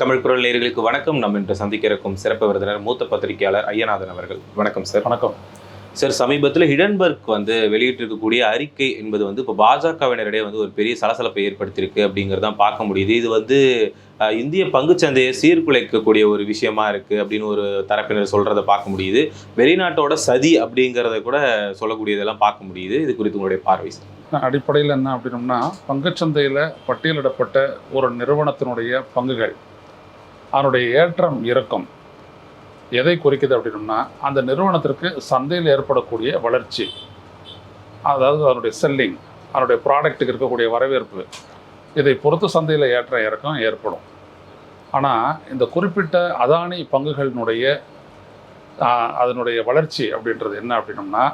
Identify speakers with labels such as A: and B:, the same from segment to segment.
A: தமிழ் குரல் நேயர்களுக்கு வணக்கம். நம்ம இன்று சந்திக்க இருக்கும் சிறப்பு விருந்தினர் மூத்த பத்திரிகையாளர் ஐயநாதன் அவர்கள். வணக்கம் சார்
B: வணக்கம்.
A: சார் சமீபத்தில் ஹிடன்பர்க் வந்து வெளியிட்டிருக்கக்கூடிய அறிக்கை என்பது வந்து இப்போ பாஜகவினரிடையே வந்து ஒரு பெரிய சலசலப்பை ஏற்படுத்தியிருக்கு அப்படிங்கிறதான் பார்க்க முடியுது. இது வந்து இந்திய பங்குச்சந்தையை சீர்குலைக்கக்கூடிய ஒரு விஷயமா இருக்கு அப்படின்னு ஒரு தரப்பினர் சொல்றதை பார்க்க முடியுது. வெளிநாட்டோட சதி அப்படிங்கிறத கூட சொல்லக்கூடியதெல்லாம் பார்க்க முடியுது. இது குறித்து உங்களுடைய பார்வை சார்
B: அடிப்படையில் என்ன அப்படின்னம்னா பங்குச்சந்தையில் பட்டியலிடப்பட்ட ஒரு நிறுவனத்தினுடைய பங்குகள். அதனுடைய ஏற்றம் இறக்கம். எதை குறிக்குது அப்படின்னம்னா அந்த நிறுவனத்திற்கு சந்தையில் ஏற்படக்கூடிய வளர்ச்சி. அதாவது அதனுடைய செல்லிங் அதனுடைய ப்ராடக்ட்டுக்கு இருக்கக்கூடிய வரவேற்பு. இதை பொறுத்து சந்தையில் ஏற்ற இறக்கம் ஏற்படும். ஆனால் இந்த குறிப்பிட்ட அதானி பங்குகளினுடைய அதனுடைய வளர்ச்சி அப்படின்றது என்ன அப்படின்னம்னா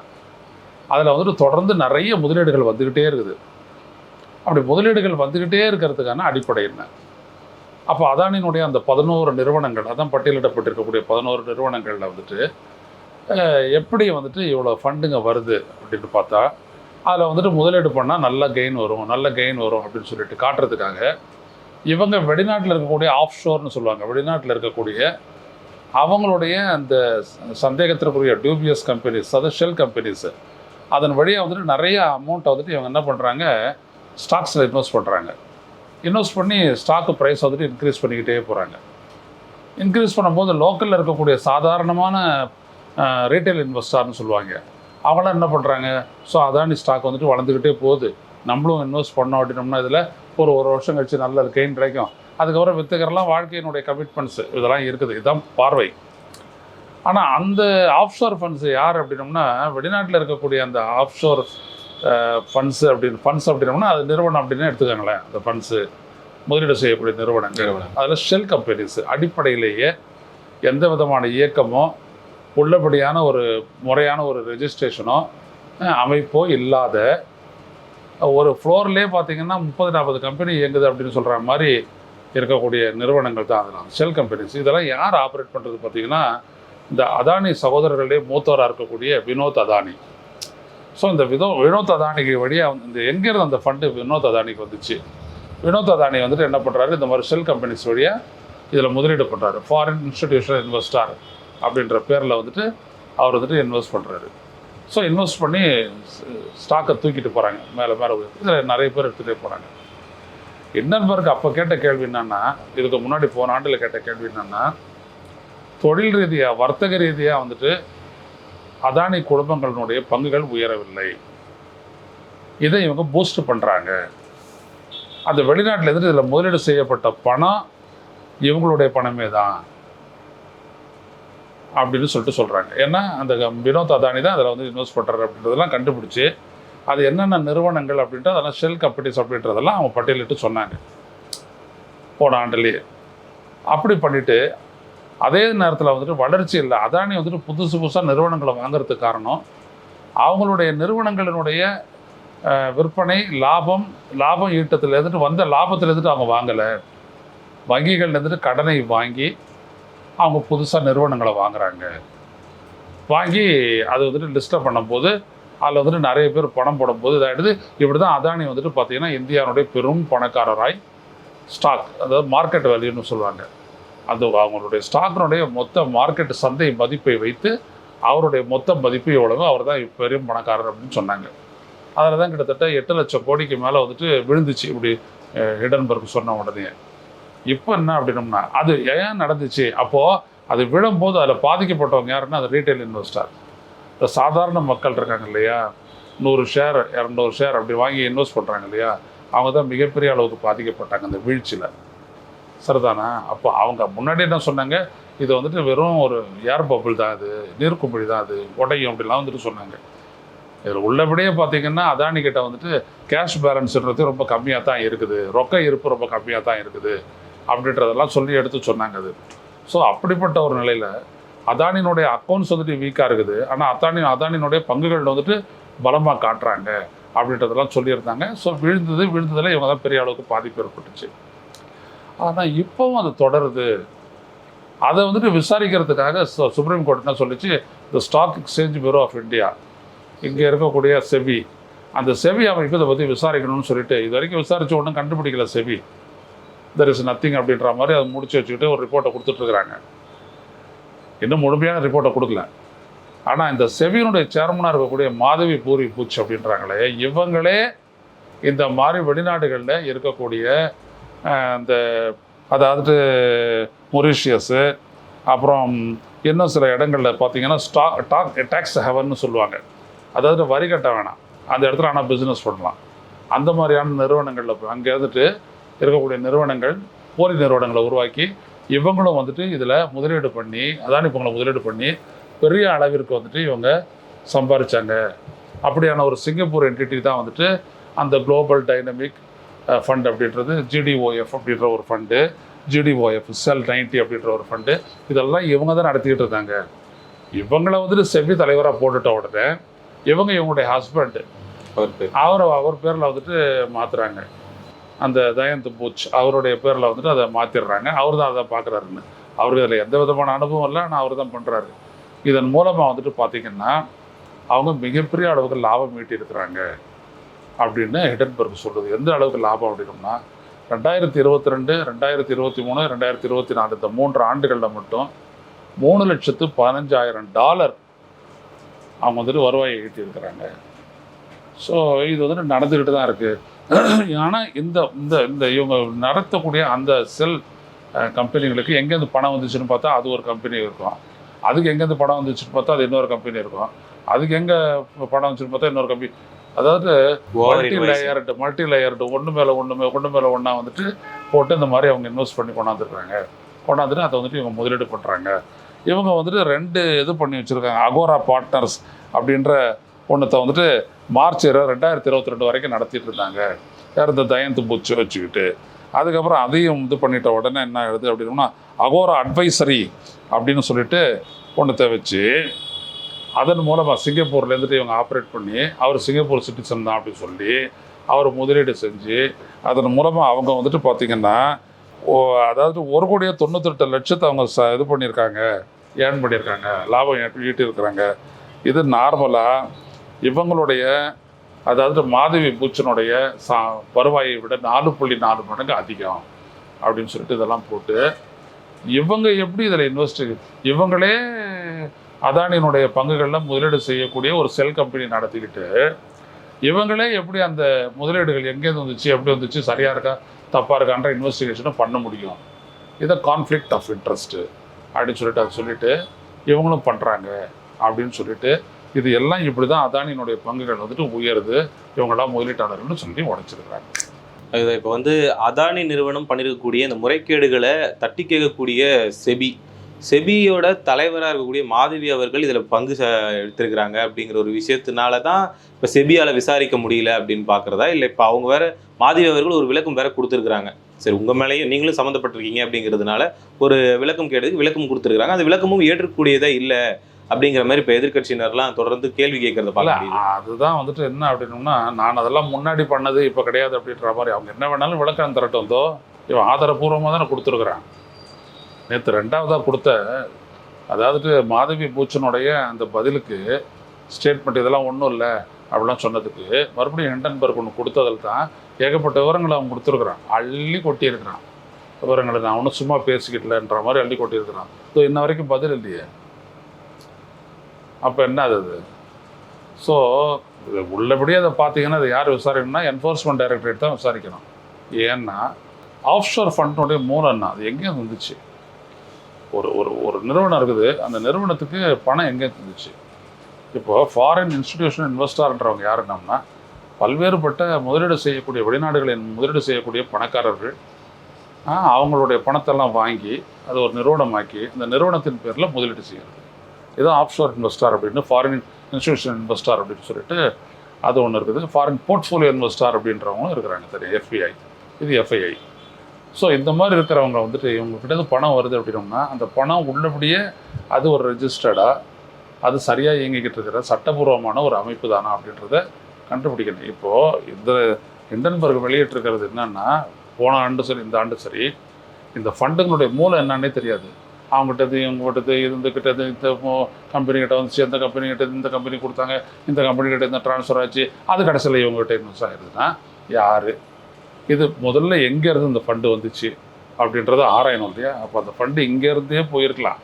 B: அதில் வந்துட்டு தொடர்ந்து நிறைய முதலீடுகள் வந்துக்கிட்டே இருக்குது. அப்படி முதலீடுகள் வந்துக்கிட்டே இருக்கிறதுக்கான அடிப்படை என்ன? அப்போ அதானியினுடைய அந்த பதினோரு நிறுவனங்கள் அதான் பட்டியலிடப்பட்டிருக்கக்கூடிய பதினோரு நிறுவனங்களில் வந்துட்டு எப்படி வந்துட்டு இவ்வளோ ஃபண்டுங்க வருது அப்படின்னு பார்த்தா அதில் வந்துட்டு முதலீடு பண்ணால் நல்ல கெயின் வரும் நல்ல கெயின் வரும் அப்படின்னு சொல்லிட்டு காட்டுறதுக்காக இவங்க வெளிநாட்டில் இருக்கக்கூடிய ஆஃப் ஷோர்னு சொல்லுவாங்க. வெளிநாட்டில் இருக்கக்கூடிய அவங்களுடைய அந்த சந்தேகத்திற்குரிய டியூபியஸ் கம்பெனிஸ் அதாவது ஷெல் கம்பெனிஸு அதன் வழியாக வந்துட்டு நிறைய அமௌண்ட்டை வந்துட்டு இவங்க என்ன பண்ணுறாங்க ஸ்டாக்ஸில் இன்வெஸ்ட் பண்ணுறாங்க இன்வெஸ்ட் பண்ணி ஸ்டாக்கு ப்ரைஸ் வந்துட்டு இன்க்ரீஸ் பண்ணிக்கிட்டே போகிறாங்க இன்க்ரீஸ் பண்ணும்போது லோக்கலில் இருக்கக்கூடிய சாதாரணமான ரீட்டைல் இன்வெஸ்டார்னு சொல்லுவாங்க. அவங்களாம் என்ன பண்ணுறாங்க ஸோ அதானி ஸ்டாக் வந்துட்டு வளர்ந்துக்கிட்டே போகுது. நம்மளும் இன்வெஸ்ட் பண்ணோம் அப்படின்னோம்னா இதில் ஒரு ஒரு வருஷம் கழிச்சு நல்ல கெயின் கிடைக்கும். அதுக்கப்புறம் வித்துக்கிறலாம் வாழ்க்கையினுடைய கமிட்மெண்ட்ஸ் இதெல்லாம் இருக்குது. இதுதான் பார்வை. ஆனால் அந்த ஆஃப்ஷோர் ஃபண்ட்ஸ் யார் அப்படின்னோம்னா வெளிநாட்டில் இருக்கக்கூடிய அந்த ஆஃப்ஷோர் ஃபண்ட்ஸ் அப்படின்னு ஃபண்ட்ஸ் அப்படின்னோம்னா அது நிறுவனம் அப்படின்னு எடுத்துக்கோங்களேன். அந்த ஃபண்ட்ஸு முதலீடு செய்யக்கூடிய நிறுவனங்கள்.
A: நிறுவனம்.
B: அதில் ஷெல் கம்பெனிஸ் அடிப்படையிலேயே எந்த விதமான இயக்கமோ உள்ளபடியான ஒரு முறையான ஒரு ரெஜிஸ்ட்ரேஷனோ அமைப்போ இல்லாத ஒரு ஃப்ளோர்லேயே பார்த்தீங்கன்னா முப்பது நாற்பது கம்பெனி இயங்குது அப்படின்னு சொல்கிற மாதிரி இருக்கக்கூடிய நிறுவனங்கள் தான் அதெல்லாம். ஷெல் கம்பெனிஸ் இதெல்லாம் யார் ஆப்ரேட் பண்ணுறது பார்த்தீங்கன்னா இந்த அதானி சகோதரர்களே மூத்தவராக இருக்கக்கூடிய வினோத் அதானி. ஸோ இந்த விதம் வினோத் அதானிக்கு வழியாக இந்த எங்கேருந்து அந்த ஃபண்டு வினோத் அதானிக்கு வந்துச்சு? வினோத் அதானி வந்துட்டு என்ன பண்ணுறாரு இந்த மாதிரி ஷெல் கம்பெனிஸ் வழியாக இதில் முதலீடு பண்ணுறாரு ஃபாரின் இன்ஸ்டிடியூஷனல் இன்வெஸ்டார் அப்படின்ற பேரில் வந்துட்டு அவர் வந்துட்டு இன்வெஸ்ட் பண்ணுறாரு ஸோ இன்வெஸ்ட் பண்ணி ஸ்டாக்கை தூக்கிட்டு போகிறாங்க மேலே மேலே இதில் நிறைய பேர் எடுத்துகிட்டே போகிறாங்க இன்னன்பருக்கு அப்போ கேட்ட கேள்வி என்னன்னா இதுக்கு முன்னாடி போன ஆண்டில் கேட்ட கேள்வி என்னன்னா தொழில் ரீதியாக வர்த்தக ரீதியாக வந்துட்டு அதானி குடும்பங்களினுடைய பங்குகள் உயரவில்லை. இதை இவங்க பூஸ்ட் பண்ணுறாங்க அந்த வெளிநாட்டில் இருந்து இதில் முதலீடு செய்யப்பட்ட பணம் இவங்களுடைய பணமே தான். அப்படின்னு சொல்லிட்டு சொல்கிறாங்க ஏன்னா அந்த வினோத் அதானி தான் அதில் வந்து இன்வெஸ்ட் பண்ணுறாரு அப்படின்றதெல்லாம் கண்டுபிடிச்சி அது என்னென்ன நிறுவனங்கள் அப்படின்ட்டு அதெல்லாம் ஷெல் கம்பெனிஸ் அப்படின்றதெல்லாம் அவங்க பட்டியலிட்டு சொன்னாங்க. போன ஆண்டுலேயே. அப்படி பண்ணிவிட்டு அதே நேரத்தில் வந்துட்டு வளர்ச்சி இல்லை. அதானி வந்துட்டு புதுசு புதுசாக நிறுவனங்களை வாங்குறதுக்கு காரணம். அவங்களுடைய நிறுவனங்களினுடைய விற்பனை லாபம் லாபம் ஈட்டத்தில் இருந்துட்டு வந்த லாபத்தில் இருந்துட்டு அவங்க வாங்கலை. வங்கிகள் இருந்துட்டு கடனை வாங்கி அவங்க புதுசாக நிறுவனங்களை வாங்குறாங்க. வாங்கி அது வந்துட்டு லிஸ்ட்டை பண்ணும்போது அதில் வந்துட்டு நிறைய பேர் பணம் போடும்போது இதாகிடுது இப்படி தான் அதானி வந்துட்டு பார்த்திங்கன்னா இந்தியாவுடைய பெரும் பணக்காரராய் ஸ்டாக் அதாவது மார்க்கெட் வேல்யூன்னு சொல்லுவாங்க. அது அவங்களுடைய ஸ்டாக்கினுடைய மொத்த மார்க்கெட் சந்தை மதிப்பை வைத்து அவருடைய மொத்த மதிப்பு எவ்வளவோ அவர் தான் பெரும் பணக்காரர் அப்படின்னு சொன்னாங்க. அதில் தான் கிட்டத்தட்ட எட்டு லட்சம் கோடிக்கு மேலே வந்துட்டு விழுந்துச்சு. இப்படி ஹிடன்பர்க் சொன்ன உடனே. இப்போ என்ன அப்படின்னம்னா அது ஏன் நடந்துச்சு? அப்போது அது விழும்போது அதில் பாதிக்கப்பட்டவங்க யாருன்னா அது ரீட்டைல் இன்வெஸ்டர் இந்த சாதாரண மக்கள் இருக்காங்க இல்லையா? நூறு ஷேர் இரநூறு ஷேர் அப்படி வாங்கி இன்வெஸ்ட் பண்ணுறாங்க இல்லையா? அவங்க தான் மிகப்பெரிய அளவுக்கு பாதிக்கப்பட்டாங்க அந்த வீழ்ச்சியில். சரிதானா? அப்போ அவங்க முன்னாடி என்ன சொன்னாங்க? இது வந்துட்டு வெறும் ஒரு ஏர் பபிள் தான் இது. நீர்க்குமிழி தான் அது. உடையும் அப்படிலாம் வந்துட்டு சொன்னாங்க. இதில் உள்ளபடியே பார்த்தீங்கன்னா அதானி கிட்ட வந்துட்டு கேஷ் பேலன்ஸ்ன்றது ரொம்ப கம்மியாக தான் இருக்குது. ரொக்க இருப்பு ரொம்ப கம்மியாக தான் இருக்குது. அப்படின்றதெல்லாம் சொல்லி எடுத்து சொன்னாங்க அது. ஸோ அப்படிப்பட்ட ஒரு நிலையில் அதானினுடைய அக்கௌண்ட்ஸ் வந்துட்டு வீக்காக இருக்குது. ஆனால் அதானி அதானினுடைய பங்குகள் வந்துட்டு பலமாக காட்டுறாங்க. அப்படின்றதெல்லாம் சொல்லியிருந்தாங்க. ஸோ விழுந்தது விழுந்ததில் இவங்க தான் பெரிய அளவுக்கு பாதிப்பு ஏற்பட்டுச்சு. ஆனால் இப்போவும் அது தொடருது. அதை வந்துட்டு விசாரிக்கிறதுக்காக சு- சுப்ரீம் கோர்ட் என்ன சொல்லிச்சு? இந்த stock exchange bureau of India இங்கே இருக்கக்கூடிய செவி அந்த செவி அமைப்பு இதை பற்றி விசாரிக்கணும்னு சொல்லிட்டு இது வரைக்கும் விசாரித்த ஒன்றும் கண்டுபிடிக்கல செவி தெர் இஸ் நத்திங் அப்படின்ற மாதிரி அதை முடிச்சு வச்சுக்கிட்டு ஒரு ரிப்போர்ட்டை கொடுத்துட்ருக்குறாங்க இன்னும் முழுமையான ரிப்போர்ட்டை கொடுக்கல. ஆனால் இந்த செவியினுடைய சேர்மனாக இருக்கக்கூடிய மாதவி பூரி பூச்சி அப்படின்றாங்களே இவங்களே இந்த மாதிரி வெளிநாடுகளில் இருக்கக்கூடிய இந்த uh, அதாவது மொரிஷியஸு அப்புறம் இன்னும் சில இடங்களில் பார்த்தீங்கன்னா ஸ்டா டாக் டேக்ஸ் ஹெவன்னு சொல்லுவாங்க. அதாவது வரி கட்ட வேணாம். அந்த இடத்துல ஆனால் பிஸ்னஸ் பண்ணலாம். அந்த மாதிரியான நிறுவனங்களில் அங்கே இருந்துட்டு இருக்கக்கூடிய நிறுவனங்கள் போலி நிறுவனங்களை உருவாக்கி இவங்களும் வந்துட்டு இதில் முதலீடு பண்ணி அதானி இவங்களை முதலீடு பண்ணி பெரிய அளவிற்கு வந்துட்டு இவங்க சம்பாதிச்சாங்க அப்படியான ஒரு சிங்கப்பூர் என்டிட்டி தான் வந்துட்டு அந்த குளோபல் டைனமிக் ஃபண்ட் அப்படின்றது ஜிடிஓஎஃப் அப்படின்ற ஒரு ஃபண்டு ஜிடிஓஎஃப் செல் நைன்டி அப்படின்ற ஒரு ஃபண்டு இதெல்லாம் இவங்க தான் நடத்திக்கிட்டு இருக்காங்க. இவங்கள வந்துட்டு செபி தலைவராக போட்டுட்ட உடனே இவங்க இவங்களுடைய ஹஸ்பண்ட்
A: அவர்
B: அவர் பேரில் வந்துட்டு மாற்றுறாங்க அந்த தயந்த் பூச் அவருடைய பேரில் வந்துட்டு அதை மாற்றிடுறாங்க அவர் தான் அதை பார்க்குறாருன்னு அவருக்கு அதில் எந்த விதமான அனுபவம் இல்லை ஆனால் அவர் தான் பண்ணுறாரு இதன் மூலமாக வந்துட்டு பார்த்தீங்கன்னா அவங்க மிகப்பெரிய அளவுக்கு லாபம் ஈட்டியிருக்கிறாங்க. அப்படின்னு ஹிடன்பர்க் சொல்கிறது எந்த அளவுக்கு லாபம் அப்படின்னோம்னா ரெண்டாயிரத்தி இருபத்தி ரெண்டு ரெண்டாயிரத்தி இருபத்தி மூணு ரெண்டாயிரத்தி இருபத்தி நாலு இந்த மூன்று ஆண்டுகளில் மட்டும் மூணு லட்சத்து பதினஞ்சாயிரம் டாலர் அவங்க வந்துட்டு வருவாயை ஈட்டியிருக்கிறாங்க. ஸோ இது வந்துட்டு நடந்துக்கிட்டு தான் இருக்குது ஆனால் இந்த இந்த இந்த இவங்க நடத்தக்கூடிய அந்த செல் கம்பெனிகளுக்கு எங்கேருந்து பணம் வந்துச்சுன்னு பார்த்தா அது ஒரு கம்பெனி இருக்கும். அதுக்கு எங்கேருந்து பணம் வந்துச்சுன்னு பார்த்தா அது இன்னொரு கம்பெனி இருக்கும். அதுக்கு எங்கே பணம் வந்துச்சுன்னு பார்த்தா இன்னொரு கம்பெனி அதாவது மல்டி லேயர்டு மல்டி லேயர்டு ஒன்று மேலே ஒன்று ஒன்று மேலே ஒன்றா வந்துட்டு போட்டு இந்த மாதிரி அவங்க இன்வெஸ்ட் பண்ணி கொண்டாந்துருக்காங்க. கொண்டாந்துட்டு அதை வந்துட்டு இவங்க முதலீடு பண்ணுறாங்க இவங்க வந்துட்டு ரெண்டு இது பண்ணி வச்சுருக்காங்க. அகோரா பார்ட்னர்ஸ் அப்படின்ற ஒன்றத்தை வந்துட்டு மார்ச் ரெண்டாயிரத்தி இருபத்தி ரெண்டு வரைக்கும் நடத்திட்டு இருந்தாங்க. யார் இந்த தயந்த் புச்சு வச்சுக்கிட்டு. அதுக்கப்புறம் அதையும் இது பண்ணிட்ட உடனே என்ன ஆகுது அப்படின்னா அகோரா அட்வைசரி அப்படின்னு சொல்லிட்டு ஒன்றத்தை வச்சு அதன் மூலமாக சிங்கப்பூர்லேருந்துட்டு இவங்க ஆப்ரேட் பண்ணி அவர் சிங்கப்பூர் சிட்டிசன் தான் அப்படின்னு சொல்லி அவர் முதலீடு செஞ்சு அதன் மூலமாக அவங்க வந்துட்டு பார்த்திங்கன்னா ஓ அதாவது ஒரு கோடியே தொண்ணூத்தெட்டு லட்சத்தை அவங்க ச இது பண்ணியிருக்காங்க ஏர்ன் பண்ணியிருக்காங்க லாபம் ஈட்டியிருக்கிறாங்க. இது நார்மலாக இவங்களுடைய அதாவது மாதவி பூச்சனுடைய சா வருவாயை விட நாலு புள்ளி நாலு மடங்கு அதிகம் அப்படின்னு சொல்லிட்டு இதெல்லாம் போட்டு இவங்க எப்படி இதில் இன்வெஸ்ட் இவங்களே அதானியினுடைய பங்குகளில் முதலீடு செய்யக்கூடிய ஒரு செல் கம்பெனி நடத்திக்கிட்டு இவங்களே எப்படி அந்த முதலீடுகள் எங்கேருந்து வந்துச்சு எப்படி வந்துச்சு சரியாக இருக்கா தப்பாக இருக்கான்ற இன்வெஸ்டிகேஷனும் பண்ண முடியும். இதை கான்ஃப்ளிக்ட் ஆஃப் இன்ட்ரெஸ்ட்டு அப்படின்னு சொல்லிட்டு அதை சொல்லிட்டு இவங்களும் பண்ணுறாங்க அப்படின்னு சொல்லிட்டு இது எல்லாம் இப்படி தான் அதானியினுடைய பங்குகள் வந்துட்டு உயருது இவங்களாம் முதலீட்டாளர்கள்னு சொல்லி உடைச்சிருக்கிறாங்க.
A: இது இப்போ வந்து அதானி நிறுவனம் பண்ணிருக்கக்கூடிய இந்த முறைகேடுகளை தட்டி கேட்கக்கூடிய செபி செபியோட தலைவராக இருக்கக்கூடிய மாதவி அவர்கள் இதில் பங்கு ச- எடுத்திருக்கிறாங்க அப்படிங்கிற ஒரு விஷயத்தினால தான் இப்போ செபியால் விசாரிக்க முடியல அப்படின்னு பார்க்குறதா இல்லை இப்போ அவங்க வேற மாதவி அவர்கள் ஒரு விளக்கம் வேற கொடுத்துருக்குறாங்க. சரி உங்கள் மேலேயும் நீங்களும் சம்மந்தப்பட்டிருக்கீங்க அப்படிங்கிறதுனால ஒரு விளக்கம் கேட்டதுக்கு விளக்கம் கொடுத்துருக்காங்க அந்த விளக்கமும் ஏற்றுக்கூடியதா இல்லை அப்படிங்கிற மாதிரி இப்போ எதிர்க்கட்சியினர்லாம் தொடர்ந்து கேள்வி கேட்கறத
B: இல்ல
A: பார்க்க முடியுது.
B: அதுதான் வந்துட்டு என்ன அப்படின்னோம்னா நான் அதெல்லாம் முன்னாடி பண்ணது இப்போ கிடையாது அப்படின்ற மாதிரி. அவங்க என்ன வேணாலும் விளக்கம் தரட்டும். இவன் ஆதாரபூர்வமாக தானே கொடுத்துருக்குறான். நேற்று ரெண்டாவதாக கொடுத்த அதாவது மாதவி பூச்சனுடைய அந்த பதிலுக்கு ஸ்டேட்மெண்ட் இதெல்லாம் ஒன்றும் இல்லை அப்படிலாம் சொன்னதுக்கு மறுபடியும் ஹிண்டன்பர்க் ஒன்று கொடுத்ததில் தான் ஏகப்பட்ட விவரங்களை அவன் கொடுத்துருக்குறான். அள்ளி கொட்டியிருக்கிறான். விவரங்களை நான் ஒன்றும் சும்மா பேசிக்கிட்டலன்ற மாதிரி அள்ளி கொட்டியிருக்கிறான். ஸோ இன்ன வரைக்கும் பதில் இல்லையே. அப்போ என்ன அது அது? ஸோ உள்ளபடியே அதை பார்த்தீங்கன்னா அதை யார் விசாரிக்கணும்னா என்ஃபோர்ஸ்மெண்ட் டைரக்டரேட் தான் விசாரிக்கணும். ஏன்னா ஆஃப்ஷோர் ஃபண்டுடைய மூலம் என்ன அது எங்கேயும் வந்துச்சு. ஒரு ஒரு ஒரு நிறுவனம் இருக்குது. அந்த நிறுவனத்துக்கு பணம் எங்கே இருந்துச்சு? இப்போ ஃபாரின் இன்ஸ்டிடியூஷன் இன்வெஸ்டார்ன்றவங்க யாருன்னம்னா பல்வேறுபட்ட முதலீடு செய்யக்கூடிய வெளிநாடுகளின் முதலீடு செய்யக்கூடிய பணக்காரர்கள் அவங்களுடைய பணத்தெல்லாம் வாங்கி அது ஒரு நிறுவனமாக்கி அந்த நிறுவனத்தின் பேரில் முதலீடு செய்கிறது இதுதான் ஆஃப்ஷோர் இன்வெஸ்டார் அப்படின்னு ஃபாரின் இன்ஸ்டிடியூஷன் இன்வெஸ்டார் அப்படின்னு சொல்லிட்டு அது ஒன்று இருக்குது. ஃபாரின் போர்ட்ஃபோலியோ இன்வெஸ்டார் அப்படின்றவங்களும் இருக்கிறாங்க. தெரியும் எஃபிஐ இது எஃப்ஐஐ ஸோ இந்த மாதிரி இருக்கிறவங்க வந்துட்டு இவங்ககிட்ட பணம் வருது அப்படின்னோம்னா அந்த பணம் உள்ளபடியே அது ஒரு ரெஜிஸ்டர்டாக அது சரியாக இயங்கிக்கிட்டு இருக்கிற சட்டபூர்வமான ஒரு அமைப்பு தானா அப்படின்றத கண்டுபிடிக்கணும். இப்போது இந்த ஹிண்டன்பர்க் வெளியிட்டிருக்கிறது என்னன்னா போன ஆண்டு சரி இந்த ஆண்டு சரி இந்த ஃபண்டுங்களுடைய மூலம் என்னன்னே தெரியாது. அவங்ககிட்ட இவங்ககிட்ட இது இந்த கம்பெனிக்கிட்ட வந்துச்சு இந்த கம்பெனிகிட்ட இந்த கம்பெனி கொடுத்தாங்க இந்த கம்பெனிகிட்ட இந்த ட்ரான்ஸ்ஃபர் ஆச்சு அது கடைசியில் இவங்ககிட்ட இன்வெஸ்ட் ஆகிடுதுன்னா யார்? இது முதல்ல எங்கேருந்து இந்த ஃபண்டு வந்துச்சு அப்படின்றத ஆராயணும் இல்லையா? அப்போ அந்த ஃபண்டு இங்கேருந்தே போயிருக்கலாம்.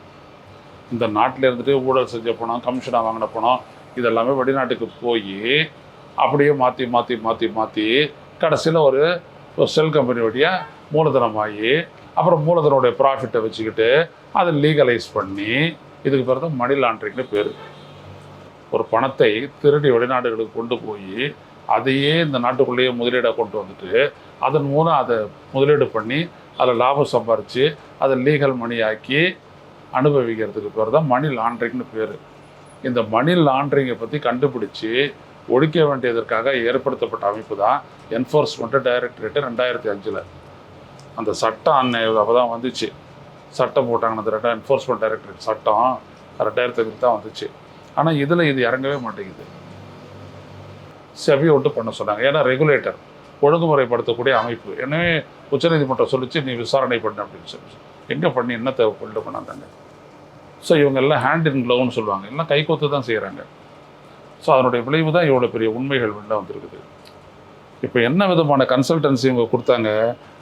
B: இந்த நாட்டில் இருந்துட்டு ஊழல் செஞ்ச பணம் கமிஷனாக வாங்கின பணம் இதெல்லாமே வெளிநாட்டுக்கு போய் அப்படியே மாற்றி மாற்றி மாற்றி மாற்றி கடைசியில் ஒரு செல் கம்பெனி வழியாக மூலதனமாகி அப்புறம் மூலதனோடைய ப்ராஃபிட்டை வச்சுக்கிட்டு அதை லீகலைஸ் பண்ணி இதுக்கு பிறகு தான் மணி லாண்ட்ரிங்னு பேர். ஒரு பணத்தை திருடி வெளிநாடுகளுக்கு கொண்டு போய் அதையே இந்த நாட்டுக்குள்ளேயே முதலீடாக கொண்டு வந்துட்டு அதன் மூலம் அதை முதலீடு பண்ணி அதில் லாபம் சம்பாரித்து அதை லீகல் மணி ஆக்கி அனுபவிக்கிறதுக்கு பேர் தான் மணி லாண்ட்ரிங்னு பேர். இந்த மணி லாண்ட்ரிங்கை பற்றி கண்டுபிடிச்சி ஒழிக்க வேண்டியதற்காக ஏற்படுத்தப்பட்ட அமைப்பு தான் என்ஃபோர்ஸ்மெண்ட்டு டைரக்டரேட்டு ரெண்டாயிரத்தி அஞ்சில். அந்த சட்டம் அன்னை அப்போ தான் வந்துச்சு. சட்டம் போட்டாங்க அந்த ரெண்டாயிரம் என்ஃபோர்ஸ்மெண்ட் டைரக்டரேட் சட்டம் ரெண்டாயிரத்தி அஞ்சு தான் வந்துச்சு. ஆனால் இதில் இது இறங்கவே மாட்டேங்குது. செவியை விட்டு பண்ண சொன்னாங்க. ஏன்னா ரெகுலேட்டர் ஒழுங்குமுறைப்படுத்தக்கூடிய அமைப்பு. எனவே உச்சநீதிமன்றம் சொல்லிச்சு நீ விசாரணை பண்ணு அப்படின்னு சொல்லி எங்கே பண்ணி என்ன தேவை கொண்டு பண்ணாங்க ஸோ இவங்க எல்லாம் ஹேண்ட் இன் க்ளவுன்னு சொல்லுவாங்க. எல்லாம் கைகோத்து தான் செய்கிறாங்க ஸோ அதனுடைய விளைவு தான் இவ்வளோ பெரிய உண்மைகள் வெளில வந்திருக்குது. இப்போ என்ன விதமான கன்சல்டன்சி இவங்க கொடுத்தாங்க?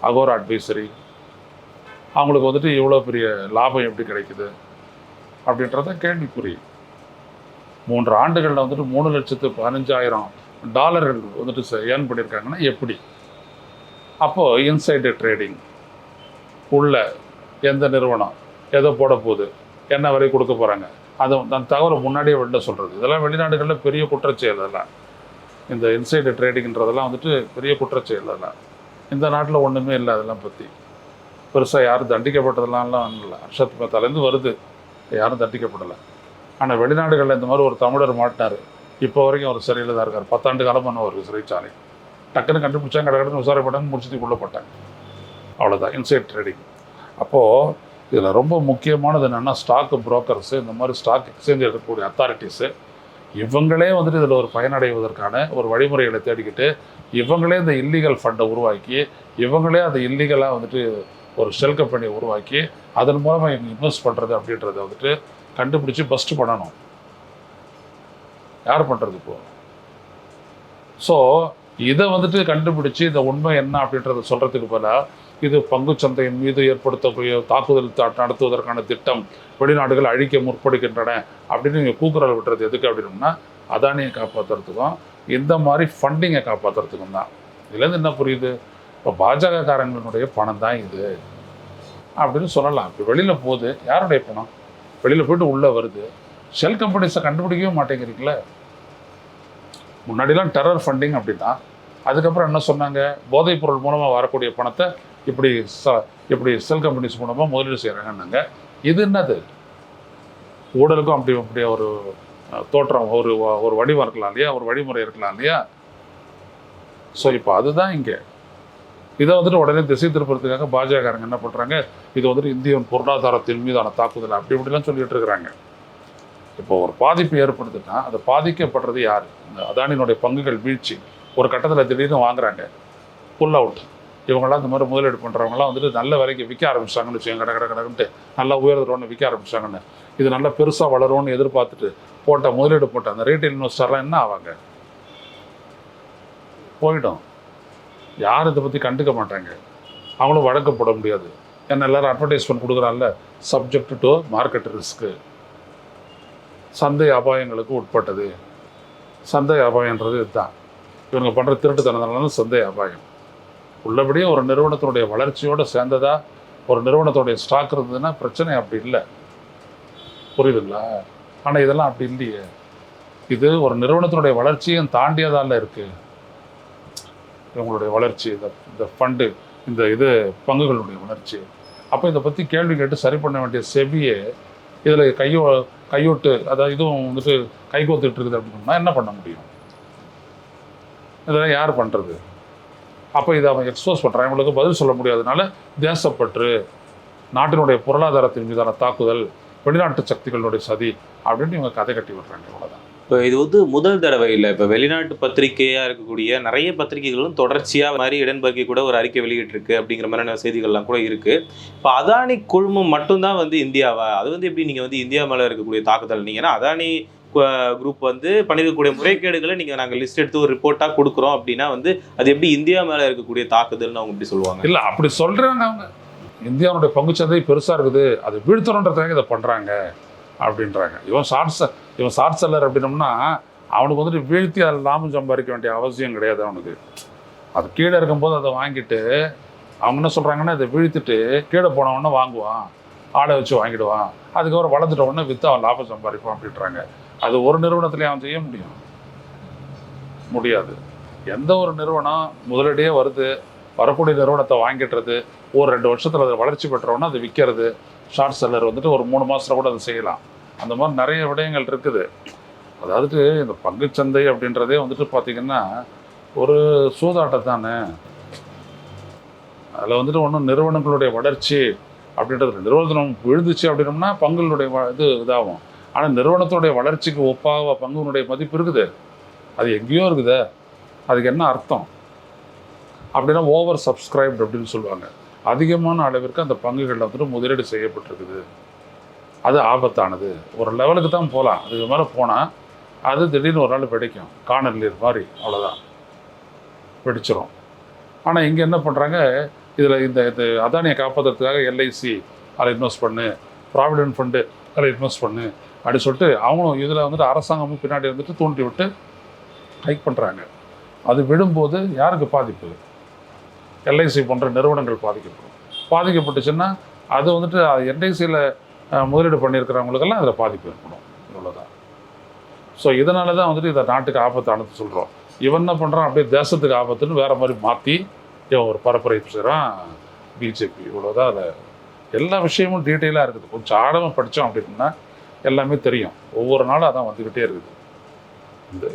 B: அகோரா அட்வைசரி அவங்களுக்கு வந்துட்டு இவ்வளோ பெரிய லாபம் எப்படி கிடைக்குது? அப்படின்றத கேள்விக்குறி. மூன்று ஆண்டுகளில் வந்துட்டு மூணு லட்சத்து பதினஞ்சாயிரம் டாலர்கள் வந்துட்டு ஏர்ன் பண்ணியிருக்காங்கன்னா எப்படி? அப்போது இன்சைடு ட்ரேடிங் உள்ள எந்த நிறுவனம் எதை போட போகுது? என்ன வரை கொடுக்க போகிறாங்க அது அந்த தகவலை முன்னாடியே வெளில சொல்கிறது இதெல்லாம் வெளிநாடுகளில் பெரிய குற்றச்செயல் அதெல்லாம். இந்த இன்சைடு ட்ரேடிங்கிறதெல்லாம் வந்துட்டு பெரிய குற்றச்செயல் அதெல்லாம். இந்த நாட்டில் ஒன்றுமே இல்லை அதெல்லாம் பற்றி பெருசாக யாரும் தண்டிக்கப்பட்டதெல்லாம் இல்லை. அர்ஷத் மேத்தாலேருந்து வருது. யாரும் தண்டிக்கப்படலை. ஆனால் வெளிநாடுகளில் இந்த மாதிரி ஒரு தமிழர் மாட்டினார். இப்போ வரைக்கும் அவர் சிறையில் தான் இருக்கார். பத்தாண்டு காலமான ஒரு சிறைச்சாலை. டக்குன்னு கண்டுபிடிச்சாங்க கடை கடந்து முடிச்சுட்டு உள்ளே அவ்வளோதான் இன்சைட் ட்ரேடிங் அப்போது இதில் ரொம்ப முக்கியமானது என்னென்னா ஸ்டாக் புரோக்கர்ஸு இந்த மாதிரி ஸ்டாக் எக்ஸ்சேஞ்ச் இருக்கக்கூடிய அத்தாரிட்டிஸு இவங்களே வந்துட்டு இதில் ஒரு பயனடைவதற்கான ஒரு வழிமுறைகளை தேடிக்கிட்டு இவங்களே இந்த இல்லீகல் ஃபண்டை உருவாக்கி இவங்களே அதை இல்லீகலாக வந்துட்டு ஒரு ஷெல் கம்பெனியை உருவாக்கி அதன் மூலமாக இவங்க இன்வெஸ்ட் பண்ணுறது அப்படின்றத வந்துட்டு கண்டுபிடிச்சி பஸ்ட் பண்ணணும். யார் பண்ணுறது இப்போ ஸோ இதை வந்துட்டு கண்டுபிடிச்சு இந்த உண்மை என்ன அப்படின்றத சொல்கிறதுக்கு பதிலாக இது பங்கு சந்தையின் மீது ஏற்படுத்தக்கூடிய தாக்குதல் நடத்துவதற்கான திட்டம் வெளிநாடுகள் அழிக்க முற்படுகின்றன அப்படின்னு நீங்கள் கூக்குரல் விட்டுறது எதுக்கு அப்படின்னா அதானியை காப்பாற்றுறதுக்கும் இந்த மாதிரி ஃபண்டிங்கை காப்பாற்றுறதுக்கும் தான். இதுலேருந்து என்ன புரியுது? இப்போ பாஜகக்காரங்களுடைய பணம் தான் இது அப்படின்னு சொல்லலாம். இப்போ வெளியில் போகுது. யாருடைய பணம்? வெளியில் போயிட்டு உள்ளே வருது. ஷெல் கம்பெனிஸை கண்டுபிடிக்கவே மாட்டேங்கிறீங்களே? முன்னாடிலாம் டெரர் ஃபண்டிங் அப்படின்னா அதுக்கப்புறம் என்ன சொன்னாங்க? போதைப் பொருள் மூலமாக வரக்கூடிய பணத்தை இப்படி ச இப்படி செல் கம்பெனிஸ் மூலமாக முதலீடு செய்கிறாங்கன்னாங்க இது என்னது? ஊழலுக்கும் அப்படி அப்படி ஒரு தோற்றம் ஒரு ஒரு வடிவம் இருக்கலாம் இல்லையா? ஒரு வழிமுறை இருக்கலாம் இல்லையா? ஸோ இப்போ அதுதான் இங்கே. இதை வந்துட்டு உடனே திசை திருப்புறதுக்காக பாஜகாரங்க என்ன பண்ணுறாங்க இது வந்துட்டு இந்திய பொருளாதாரத்தின் மீதான தாக்குதல் அப்படி இப்படிலாம் சொல்லிட்டு இருக்கிறாங்க. இப்போ ஒரு பாதிப்பு ஏற்படுதுன்னா அது பாதிக்கப்படுறது யார்? இந்த அதானியினுடைய பங்குகள் வீழ்ச்சி. ஒரு கட்டத்தில் திடீர்னு வாங்குறாங்க. புல் அவுட் இவங்களாம் இந்த மாதிரி முதலீடு பண்ணுறவங்களாம் வந்துட்டு நல்ல விலைக்கு விற்க ஆரம்பிச்சாங்கன்னு வச்சுக்கோங்க. கடை கடை கடன்ட்டு நல்லா உயர்ந்துருவோன்னு விற்க ஆரம்பிச்சாங்கன்னு. இது நல்லா பெருசாக வளரும்னு எதிர்பார்த்துட்டு போட்ட முதலீடு போட்ட அந்த ரீட்டைல் இன்வெஸ்டர்லாம் என்ன ஆவாங்க? போயிடும். யாரும் இதை பற்றி கண்டுக்க மாட்டாங்க. அவங்களும் வழக்கு போட முடியாது. ஏன்னா எல்லாரும் அட்வர்டைஸ்மெண்ட் கொடுக்குறாங்கல்ல. சப்ஜெக்ட் டு மார்க்கெட் ரிஸ்க்கு சந்தை அபாயங்களுக்கு உட்பட்டது. சந்தை அபாயன்றது இதுதான். இவங்க பண்ணுற திருட்டுத்தனதுனால சந்தை அபாயம். உள்ளபடியே ஒரு நிறுவனத்தினுடைய வளர்ச்சியோடு சேர்ந்ததா ஒரு நிறுவனத்துடைய ஸ்டாக் இருந்ததுன்னா பிரச்சனை அப்படி இல்லை. புரியுதுங்களா? ஆனால் இதெல்லாம் அப்படி இல்லையே. இது ஒரு நிறுவனத்தினுடைய வளர்ச்சியும் தாண்டியதால இருக்கு. இவங்களுடைய வளர்ச்சி இந்த இந்த ஃபண்டு இந்த இது பங்குகளுடைய வளர்ச்சி. அப்போ இதை பற்றி கேள்வி கேட்டு சரி பண்ண வேண்டிய செவியை இதில் கையோ கையோட்டு அதாவது இதுவும் வந்துட்டு கைகோத்துட்டு இருக்குது அப்படின்னா என்ன பண்ண முடியும்? இதெல்லாம் யார் பண்ணுறது அப்போ இதை அவன் எக்ஸ்போஸ் பண்ணுறான் இவங்களுக்கு பதில் சொல்ல முடியாதனால தேசப்பற்று நாட்டினுடைய பொருளாதாரத்தின் மீதான தாக்குதல் வெளிநாட்டு சக்திகளுடைய சதி அப்படின்னு இவங்க கதை கட்டி விடுறாங்க. அவ்வளோதான்
A: இப்போ இது வந்து முதல் தடவை இல்லை. இப்போ வெளிநாட்டு பத்திரிகையாக இருக்கக்கூடிய நிறைய பத்திரிகைகளும் தொடர்ச்சியாக மாதிரி இடன்பர்கி கூட ஒரு அறிக்கை வெளியிட்டிருக்கு அப்படிங்கிற மாதிரியான செய்திகள்லாம் கூட இருக்குது இப்போ அதானி குழுமம் மட்டும்தான் வந்து இந்தியாவா? அது வந்து எப்படி நீங்கள் வந்து இந்தியா மேலே இருக்கக்கூடிய தாக்குதல்? நீங்கள் ஏன்னா அதானி குரூப் வந்து பண்ணிருக்கக்கூடிய முறைகேடுகளை நீங்கள் நாங்கள் லிஸ்ட் எடுத்து ஒரு ரிப்போர்ட்டாக கொடுக்குறோம் அப்படின்னா வந்து அது எப்படி இந்தியா மேலே இருக்கக்கூடிய தாக்குதல்னு அவங்க எப்படி சொல்லுவாங்க?
B: இல்லை அப்படி சொல்கிறாங்க அவங்க. இந்தியாவுடைய பங்குச்சந்தை பெருசாக இருக்குது. அது வீழ்த்தணுன்றதுக்காக இதை பண்ணுறாங்க அப்படின்றாங்க. இவன் ஷார்ட் இவன் ஷார்ட் செல்லர் அப்படின்னம்னா அவனுக்கு வந்துட்டு வீழ்த்தி அதில் லாபம் சம்பாதிக்க வேண்டிய அவசியம் கிடையாது அவனுக்கு. அது கீழே இருக்கும்போது அதை வாங்கிட்டு அவங்க என்ன சொல்கிறாங்கன்னா இதை வீழ்த்திட்டு கீழே போனவொடனே வாங்குவான். ஆடை வச்சு வாங்கிடுவான். அதுக்கப்புறம் வளர்ந்துட்ட உடனே விற்று அவன் லாபம் சம்பாதிப்பான் அப்படின்றாங்க. அது ஒரு நிறுவனத்துலேயே அவன் செய்ய முடியும். முடியாது. எந்த ஒரு நிறுவனம் முதலடியே வருது வரக்கூடிய நிறுவனத்தை வாங்கிடுறது ஒரு ரெண்டு வருஷத்தில் அதை வளர்ச்சி பெற்றவொடனே அதை விற்கிறது ஷார்ட் செல்லர் வந்துட்டு ஒரு மூணு மாதத்தில் கூட அதை செய்யலாம். அந்த மாதிரி நிறைய விடயங்கள் இருக்குது. அதாவது இந்த பங்குச்சந்தை அப்படின்றதே வந்துட்டு பார்த்தீங்கன்னா ஒரு சூதாட்டம் தானே அதில் வந்துட்டு ஒன்றும் நிறுவனங்களுடைய வளர்ச்சி அப்படின்றது. நிறுவனம் விழுந்துச்சு அப்படின்னோம்னா பங்குகளுடைய இது இதாகும். ஆனால் நிறுவனத்துடைய வளர்ச்சிக்கு ஒப்பாக பங்குனுடைய மதிப்பு இருக்குது? அது எங்கேயோ இருக்குது. அதுக்கு என்ன அர்த்தம்? அப்படின்னா ஓவர் சப்ஸ்கிரைப்ட் அப்படின்னு சொல்லுவாங்க. அதிகமான அளவிற்கு அந்த பங்குகளில் வந்துட்டு முதலீடு செய்யப்பட்டிருக்குது. அது ஆபத்தானது. ஒரு லெவலுக்கு தான் போகலாம் அதுக்கு மேலே போனால் அது திடீர்னு ஒரு நாள் வெடிக்கும். காணல் மாதிரி. அவ்வளோதான் பிடிச்சிரும் ஆனால் இங்கே என்ன பண்ணுறாங்க இதில் இந்த இந்த அதானியை காப்பாற்றுறதுக்காக எல்ஐசி அதில் இன்வெஸ்ட் பண்ணு. ப்ராவிடென்ட் ஃபண்டு அதில் இன்வெஸ்ட் பண்ணு. அப்படி சொல்லிட்டு அவங்களும் இதில் வந்துட்டு அரசாங்கமும் பின்னாடி வந்துட்டு தூண்டி விட்டு ஹைக் பண்ணுறாங்க அது விடும்போது யாருக்கு பாதிப்பு? எல்ஐசி போன்ற நிறுவனங்கள் பாதிக்கப்படும். பாதிக்கப்பட்டுச்சுன்னா அது வந்துட்டு எல்ஐசியில் முதலீடு பண்ணியிருக்கிறவங்களுக்கெல்லாம் அதில் பாதிப்பு ஏற்படும். இவ்வளோதான் ஸோ இதனால தான் வந்துட்டு இதை நாட்டுக்கு ஆபத்தானது சொல்கிறோம் இவன் என்ன பண்ணுறான் அப்படியே தேசத்துக்கு ஆபத்துன்னு வேறு மாதிரி மாற்றி இவன் ஒரு பரப்புரை செய்கிறான் பிஜேபி. இவ்வளோதான் அதை எல்லா விஷயமும் டீட்டெயிலாக இருக்குது. கொஞ்சம் ஆழமாக படித்தோம் அப்படின்னா எல்லாமே தெரியும். ஒவ்வொரு நாளும் அதான் வந்துக்கிட்டே இருக்குது. இந்த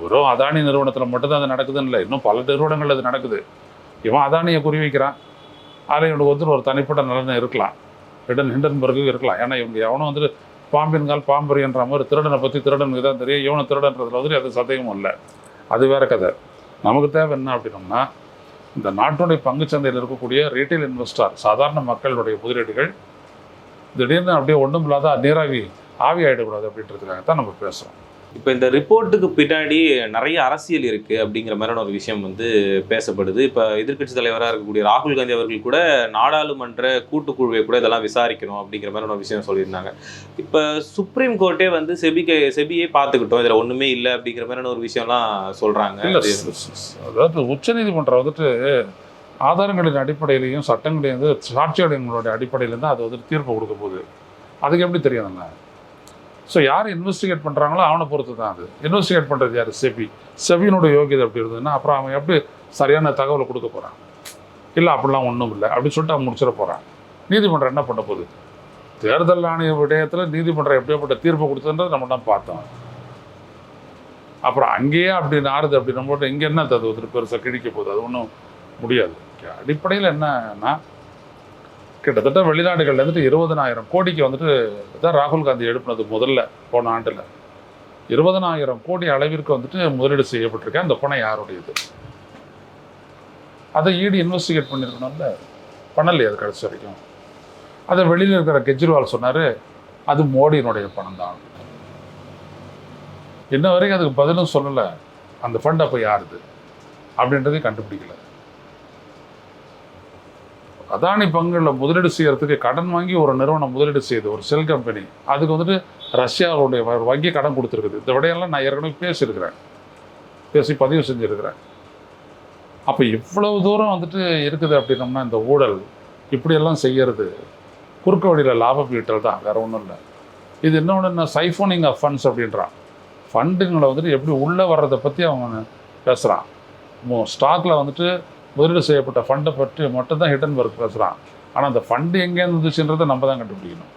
B: வெறும் அதானி நிறுவனத்தில் மட்டும்தான் அது நடக்குதுன்னு இல்லை. இன்னும் பல நிறுவனங்கள் அது நடக்குது. இவன் அதானியை குறி வைக்கிறான். அதில் இவனுக்கு வந்து ஒரு தனிப்பட்ட நலனை இருக்கலாம். ஹிடன் ஹிண்டன்பர்க்கு இருக்கலாம். ஏன்னா இவங்க எவனும் வந்துட்டு பாம்பின்கால் பாம்பரியன்ற மாதிரி திருடனை பற்றி திருடனுக்கு தான் தெரியும். இவனை திருடன்றதுல வந்துட்டு அது சந்தேகமும் இல்லை. அது வேற கதை. நமக்கு தேவை என்ன அப்படின்னோம்னா இந்த நாட்டுடைய பங்குச்சந்தையில் இருக்கக்கூடிய ரீட்டைல் இன்வெஸ்டார் சாதாரண மக்களுடைய முதலீடுகள் திடீர்னு அப்படியே ஒன்றும் இல்லாத நீராவி ஆவி ஆகிடக்கூடாது அப்படின்றதுக்காக தான் நம்ம பேசுகிறோம்
A: இப்போ இந்த ரிப்போர்ட்டுக்கு பின்னாடி நிறைய அரசியல் இருக்கு அப்படிங்கிற மாதிரியான ஒரு விஷயம் வந்து பேசப்படுது. இப்போ எதிர்க்கட்சி தலைவராக இருக்கக்கூடிய ராகுல் காந்தி அவர்கள் கூட நாடாளுமன்ற கூட்டுக்குழுவை கூட இதெல்லாம் விசாரிக்கணும் அப்படிங்கிற மாதிரியான ஒரு விஷயம் சொல்லியிருந்தாங்க. இப்போ சுப்ரீம் கோர்ட்டே வந்து செபிக்கு செபியே பார்த்துக்கிட்டோம். இதில் ஒன்றுமே இல்லை அப்படிங்கிற மாதிரியான ஒரு விஷயம்லாம் சொல்கிறாங்க
B: அதாவது உச்சநீதிமன்றம் வந்துட்டு ஆதாரங்களின் அடிப்படையிலையும் சட்டங்களையும் வந்து சாட்சியங்களுடைய அடிப்படையிலேருந்து அது வந்து தீர்ப்பு கொடுக்க போகுது. அதுக்கு எப்படி தெரியாதுங்க ஸோ யார் இன்வெஸ்டிகேட் பண்ணுறாங்களோ அவனை பொறுத்து தான் அது. இன்வெஸ்டிகேட் பண்ணுறது யார்? செபி. செபியினுடைய யோகியதை அப்படி இருந்ததுன்னா அப்புறம் அவன் எப்படி சரியான தகவலை கொடுக்க போகிறான் இல்லை அப்படிலாம் ஒன்றும் இல்லை. அப்படின்னு சொல்லிட்டு அவன் முடிச்சிட போகிறான் நீதிமன்றம் என்ன பண்ண போகுது? தேர்தல் ஆணைய விடயத்தில் நீதிமன்றம் எப்படியாப்பட்ட தீர்ப்பு கொடுத்ததுன்றது நம்ம தான் பார்த்தோம். அப்புறம் அங்கேயே அப்படி நாறுது அப்படி நம்ம போட்டு இங்கே என்ன அது ஒருத்தர் பெருசாக கிழிக்க போகுது? அது ஒன்றும் முடியாது. அடிப்படையில் என்னன்னா கிட்டத்தட்ட வெளிநாடுகள்ல இருந்துட்டு இருபதனாயிரம் கோடிக்கு வந்துட்டு தான் ராகுல் காந்தி எழுப்பினது முதல்ல போன ஆண்டில். இருபதனாயிரம் கோடி அளவிற்கு வந்துட்டு முதலீடு செய்யப்பட்டிருக்கேன். அந்த பணம் யாருடையது? அதை ஈடு இன்வெஸ்டிகேட் பண்ணியிருக்கணும்ல பண்ணலையே அது கடைசி வரைக்கும்? அதை வெளியில் இருக்கிற கெஜ்ரிவால் சொன்னார் அது மோடியினுடைய பணம் தான் இன்ன வரைக்கும் அதுக்கு பதிலும் சொல்லலை. அந்த ஃபண்ட் அப்போ யாருது? அப்படின்றதையும் கண்டுபிடிக்கல. அதானி பங்குகளில் முதலீடு செய்யறதுக்கு கடன் வாங்கி ஒரு நிறுவனம் முதலீடு செய்யுது ஒரு செல் கம்பெனி அதுக்கு வந்துட்டு ரஷ்யாவுடைய வங்கி கடன் கொடுத்துருக்குது. இந்த விடையெல்லாம் நான் ஏற்கனவே பேசியிருக்கிறேன். பேசி பதிவு செஞ்சுருக்கிறேன். அப்போ இவ்வளவு தூரம் வந்துட்டு இருக்குது அப்படின்னம்னா இந்த ஊழல் இப்படியெல்லாம் செய்கிறது குறுக்க வழியில் லாபம் ஈட்டல் தான் வேற ஒன்றும் இல்லை. இது இன்னொன்று என்ன சைஃபோனிங் ஆஃப் ஃபண்ட்ஸ் அப்படின்றான். ஃபண்டுங்களை வந்துட்டு எப்படி உள்ளே வர்றதை பற்றி அவன் பேசுகிறான் ஸ்டாக்கில் வந்துட்டு முதலீடு செய்யப்பட்ட ஃபண்டை பற்றி மட்டும்தான் ஹிடன்பர்க் பேசுகிறான் ஆனால் அந்த ஃபண்டு எங்கேருந்து இருந்துச்சுன்றதை நம்ம தான் கண்டுபிடிக்கணும்.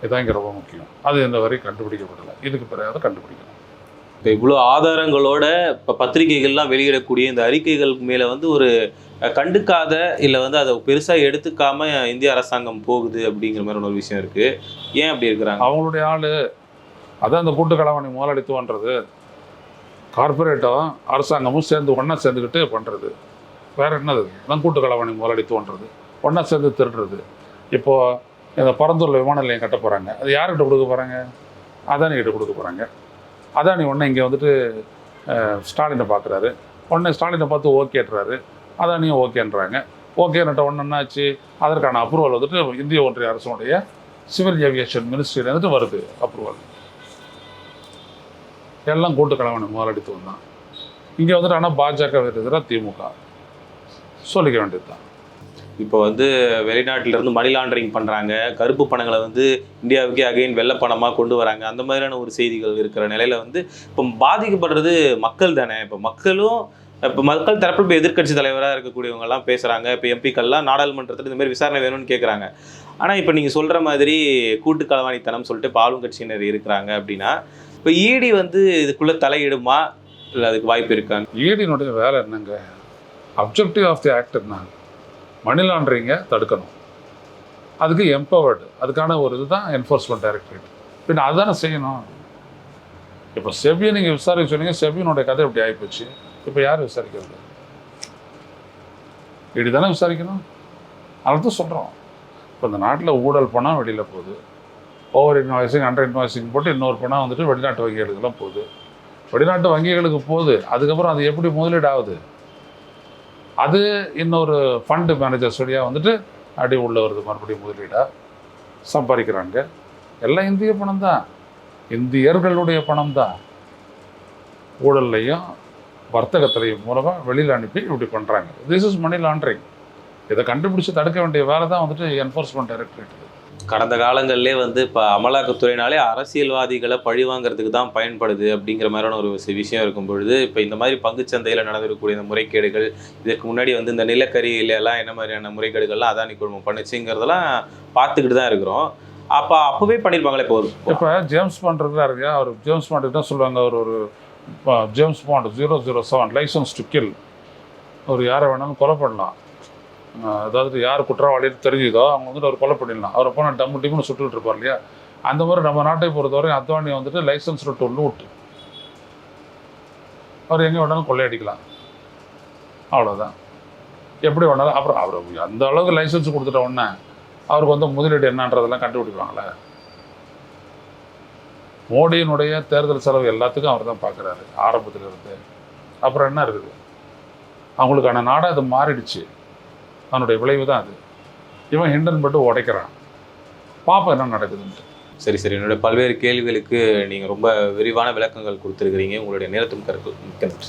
B: இதுதான் இங்கே ரொம்ப முக்கியம். அது இந்த வரை கண்டுபிடிக்கப்படலை. இதுக்கு பிறகு அதை கண்டுபிடிக்கணும்.
A: இப்போ இவ்வளோ ஆதாரங்களோட இப்போ பத்திரிகைகள்லாம் வெளியிடக்கூடிய இந்த அறிக்கைகள் மேலே வந்து ஒரு கண்டுக்காத இல்லை வந்து அதை பெருசாக எடுத்துக்காம இந்திய அரசாங்கம் போகுது அப்படிங்கிற மாதிரி ஒரு விஷயம் இருக்கு. ஏன் அப்படி இருக்கிறாங்க?
B: அவங்களுடைய ஆள் அதான் அந்த கூட்டு களவாணி முதலாளித்துவன்றது. கார்பரேட்டும் அரசாங்கமும் சேர்ந்து ஒன்றா சேர்ந்துக்கிட்டு பண்ணுறது வேறு என்னது? தான் கூட்டு களவாணி தோன்றது. ஒன்றா சேர்ந்து திருடுறது. இப்போது இந்த பரந்தூரில் விமான நிலையம் கட்ட போகிறாங்க அது யார்கிட்ட கொடுக்க போகிறாங்க அதானி கிட்ட கொடுக்க போகிறாங்க அதானி ஒன்று இங்கே வந்துட்டு ஸ்டாலினை பார்க்குறாரு உடனே ஸ்டாலினை பார்த்து ஓகேன்றாரு. அதானியும் ஓகேன்றாங்க. ஓகேன்ட்ட ஒன்று என்னாச்சு? அதற்கான அப்ரூவல் வந்துட்டு இந்திய ஒன்றிய அரசுடைய சிவில் ஏவியேஷன் மினிஸ்ட்ரியில வந்துட்டு வருது அப்ரூவல் எல்லாம் கூட்டு கலவனை முதலடித்து தான். இங்கே வந்துட்டு ஆனால் பாஜக எதிராக திமுக. சொல்லிக்க வேண்டியது தான்
A: இப்போ வந்து வெளிநாட்டிலேருந்து மணி லாண்டரிங் பண்ணுறாங்க கருப்பு பணங்களை வந்து இந்தியாவுக்கே அகைன் வெள்ளை பணமாக கொண்டு வராங்க. அந்த மாதிரியான ஒரு செய்திகள் இருக்கிற நிலையில் வந்து இப்போ பாதிக்கப்படுறது மக்கள் தானே. இப்போ மக்களும் இப்போ மக்கள் தரப்பில் இப்போ எதிர்க்கட்சி தலைவராக இருக்கக்கூடியவங்கெல்லாம் பேசுகிறாங்க இப்போ எம்பிக்கள்லாம் நாடாளுமன்றத்தில் இந்த மாதிரி விசாரணை வேணும்னு கேட்குறாங்க ஆனால் இப்போ நீங்கள் சொல்கிற மாதிரி கூட்டு களவாணித்தனம் சொல்லிட்டு இப்போ ஆளும் கட்சியினர் இருக்கிறாங்க அப்படின்னா இப்போ ஈடி வந்து இதுக்குள்ளே தலையிடுமா? இல்லை அதுக்கு வாய்ப்பு இருக்காங்க
B: ஈடினுடைய வேலை என்னங்க? அப்ஜெக்டிவ் ஆஃப் தி ஆக்ட் என்ன மணி லாண்டரிங்கை தடுக்கணும். அதுக்கு எம்பவர்டு அதுக்கான ஒரு இதுதான் என்ஃபோர்ஸ்மெண்ட் டைரக்டரேட் பின்ன அதுதானே செய்யணும். இப்போ செபியை நீங்கள் விசாரிக்க சொன்னீங்க செபியினுடைய கதை இப்படி ஆகிப்போச்சு இப்போ யார் விசாரிக்கிறது? இப்படி தானே விசாரிக்கணும். அதை தான் சொல்கிறோம் இப்போ இந்த நாட்டில் ஊழல் பணம் வெளியில் போகுது. ஓவர் இன்வாய்ஸிங் அண்டர் இன்வாய்ஸிங் போட்டு இன்னொரு பணம் வந்துட்டு வெளிநாட்டு வங்கிகளுக்கெல்லாம் போகுது. வெளிநாட்டு வங்கிகளுக்கு போகுது. அதுக்கப்புறம் அது எப்படி முதலீடு ஆகுது அது இன்னொரு ஃபண்டு மேனேஜர்ஸ் வழியாக வந்துட்டு அடி உள்ள வருது மறுபடியும் முதலீடாக சம்பாதிக்கிறாங்க. எல்லாம் இந்திய பணம் தான் இந்தியர்களுடைய பணம் தான் ஊழல்லையும் வர்த்தகத்திலையும் மூலமாக வெளியில் அனுப்பி இப்படி பண்ணுறாங்க திஸ் இஸ் மணி லாண்ட்ரிங் இதை கண்டுபிடிச்சி தடுக்க வேண்டிய வேலை தான் வந்துட்டு என்ஃபோர்ஸ்மெண்ட் டைரக்டரேட்
A: கடந்த காலங்கள்லேயே வந்து இப்போ அமலாக்கத்துறையினாலே அரசியல்வாதிகளை பழி வாங்குறதுக்கு தான் பயன்படுது அப்படிங்கிற மாதிரியான ஒரு விஷயம் இருக்கும் பொழுது இப்போ இந்த மாதிரி பங்குச்சந்தையில் நடந்திருக்கக்கூடிய இந்த முறைகேடுகள் இதுக்கு முன்னாடி வந்து இந்த நிலக்கரியில எல்லாம் என்ன மாதிரியான முறைகேடுகள்லாம் அதானி குழுமம் பண்ணுச்சுங்கிறதெல்லாம் பார்த்துக்கிட்டு தான் இருக்கிறோம். அப்போ அப்போவே பண்ணியிருப்பாங்களே இப்போ ஒரு
B: இப்போ ஜேம்ஸ் பாண்ட் இருக்கிறாரு இல்லையா அவர் ஜேம்ஸ் பாண்ட் தான் சொல்லுவாங்க. அவர் ஒரு James Bond zero zero seven licence to kill அவர் யாரை வேணாலும் கொலை பண்ணலாம். அதாவது யார் குற்றவாளின்னு தெரிஞ்சுதோ அவங்க வந்துட்டு அவர் கொலை பண்ணிடலாம். அவரை போனால் டம்மு டிம்னு சுட்டுக்கிட்டு இருப்பார் இல்லையா? அந்த மாதிரி நம்ம நாட்டை பொறுத்தவரை அத்வானி வந்துட்டு லைசன்ஸ் டு லூட் அவர் எங்கே வேணாலும் கொள்ளையடிக்கலாம். அவ்வளோதான் எப்படி வேணாலும் அப்புறம் அவர் அந்த அளவுக்கு லைசன்ஸ் கொடுத்துட்ட உடனே அவருக்கு வந்து முதலீடு என்னன்றதெல்லாம் கண்டுபிடிப்பாங்களே? மோடியினுடைய தேர்தல் செலவு எல்லாத்துக்கும் அவர் தான் பார்க்குறாரு ஆரம்பத்தில் இருந்து அப்புறம் என்ன இருக்குது? அவங்களுக்கான நாடாக அது மாறிடுச்சு. அதனுடைய விளைவு தான் அது. இவன் ஹிண்டன் பட்டு உடைக்கிறான். பாப்பா என்ன நடக்குதுன்ட்டு.
A: சரி சரி. என்னுடைய பல்வேறு கேள்விகளுக்கு நீங்கள் ரொம்ப விரிவான விளக்கங்கள் கொடுத்துருக்கிறீங்க. உங்களுடைய நேரத்தும் கருத்து மிக்க நன்றி.